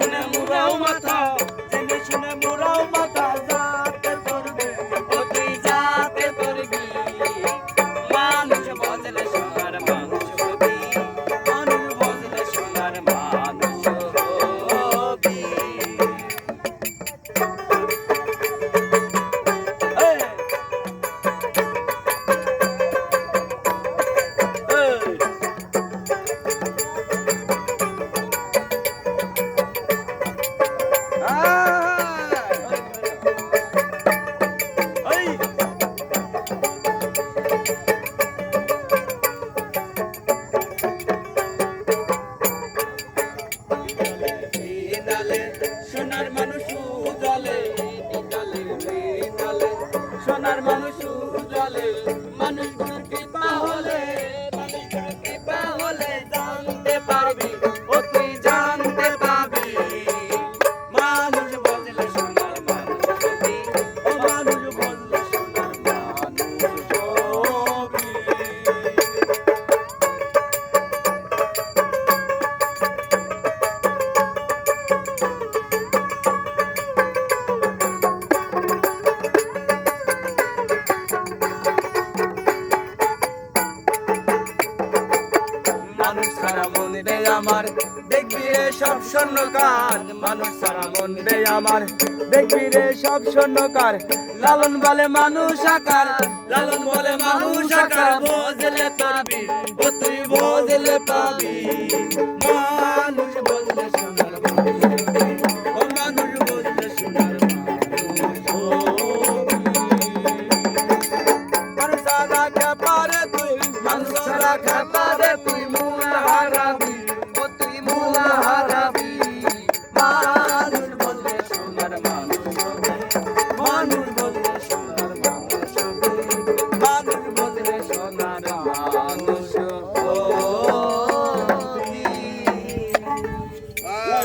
মুরাও মাথা, জেনে শুনে মুরাও মাথা যাতে করবে ও তুই যাতে করবি। মানুষ বদলে সোনার মানুষ মানুষ বদলে সোনার মানুষ বিনালে সোনার মানুষ উজলে বিনালে বিনালে সোনার মানুষ উজলে মানুষ রে আমার, দেখবি রে সব স্বর্ণকার। মানুষ সারা মন আমার, দেখবি রে সব স্বর্ণকার। লালন বলে মানুষ আকার, লালন বলে মানুষ আকার। বোঝলে পাবি ও তুই? বোঝলে পাবি মানুষ বদলে para.